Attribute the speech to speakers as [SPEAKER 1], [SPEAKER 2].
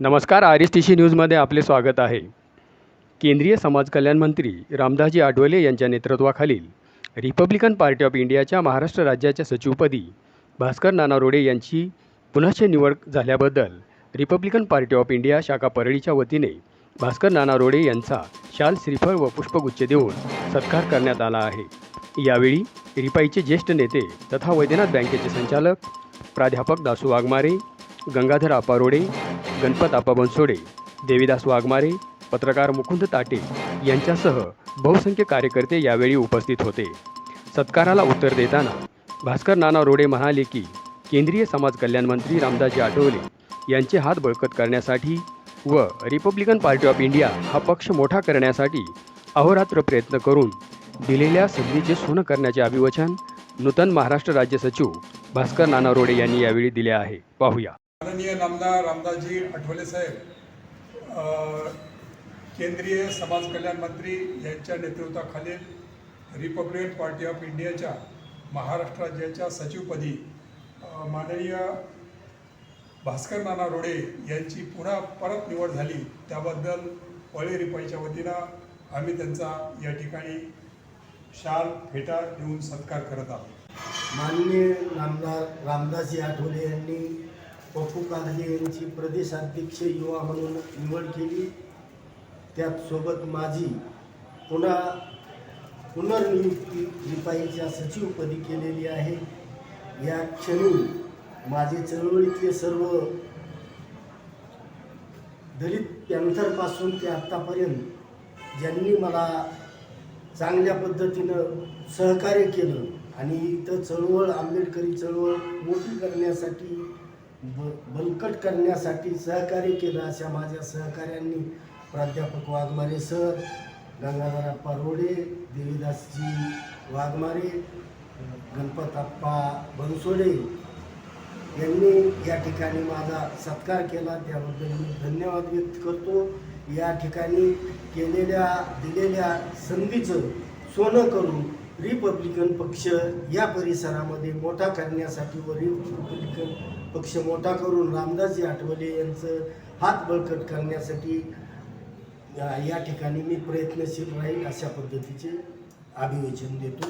[SPEAKER 1] नमस्कार R S T C न्यूजमध्ये आपले स्वागत आहे. केंद्रीय समाज कल्याण मंत्री रामदासजी आठवले यांच्या नेतृत्वाखालील रिपब्लिकन पार्टी ऑफ इंडियाच्या महाराष्ट्र राज्याच्या सचिवपदी भास्कर नाना रोडे यांची पुनश्च निवड झाल्याबद्दल रिपब्लिकन पार्टी ऑफ इंडिया शाखा परळीच्या वतीने भास्कर नाना रोडे यांचा शाल श्रीफळ व पुष्पगुच्छ देऊन सत्कार करण्यात आला आहे. यावेळी रिपाईचे ज्येष्ठ नेते तथा वैद्यनाथ बँकेचे संचालक प्राध्यापक दासू वाघमारे गंगाधर आपारोडे गणपत आपा बनसोडे देविदास वाघमारे पत्रकार मुकुंद ताटे यांच्यासह बहुसंख्य कार्यकर्ते यावेळी उपस्थित होते. सत्काराला उत्तर देताना भास्कर नाना रोडे म्हणाले की केंद्रीय समाज कल्याण मंत्री रामदासजी आठवले यांचे हात बळकट करण्यासाठी व रिपब्लिकन पार्टी ऑफ इंडिया हा पक्ष मोठा करण्यासाठी अहोरात्र प्रयत्न करून दिलेल्या संधीचे सोनं करण्याचे अभिवचन नूतन महाराष्ट्र राज्य सचिव भास्कर नाना रोडे यांनी यावेळी दिले आहे. पाहूया.
[SPEAKER 2] माननीय नामदार रामदासजी आठवले साहेब केंद्रीय समाज कल्याण मंत्री यांच्या नेतृत्वाखालील रिपब्लिकन पार्टी ऑफ इंडियाच्या महाराष्ट्र राज्याच्या सचिवपदी माननीय भास्कर नाना रोडे यांची पुन्हा परत निवड झाली. त्याबद्दल पळे रिपाईच्या वतीनं आम्ही त्यांचा या ठिकाणी शाल फेटा देऊन सत्कार करत आहोत.
[SPEAKER 3] माननीय नामदार रामदासजी आठवले यांनी पप्पू कागजे यांची प्रदेशाध्यक्ष युवा म्हणून निवड केली. त्यात सोबत माझी पुन्हा पुनर्नियुक्ती रिपाईच्या सचिवपदी केलेली आहे. या क्षणी माझे चळवळीतले सर्व दलित पॅन्थरपासून ते आत्तापर्यंत ज्यांनी मला चांगल्या पद्धतीनं सहकार्य केलं आणि इथं चळवळ आंबेडकरी चळवळ मोठी करण्यासाठी ब बलकट करण्यासाठी सहकार्य केलं अशा माझ्या सहकाऱ्यांनी. प्राध्यापक वाघमारे सर गंगाधरप्पा रोडे देवीदासजी वाघमारे गणपतप्पा बनसोडे यांनी या ठिकाणी माझा सत्कार केला. त्याबद्दल मी धन्यवाद व्यक्त करतो. या ठिकाणी केलेल्या दिलेल्या संधीचं सोनं करून रिपब्लिकन पक्ष या परिसरामध्ये मोठा करण्यासाठी व रिपब्लिकन पक्ष मोठा करून रामदासजी आठवले यांचं हात बळकट करण्यासाठी या या ठिकाणी मी प्रयत्नशील राहील अशा पद्धतीचे अभिवचन देतो.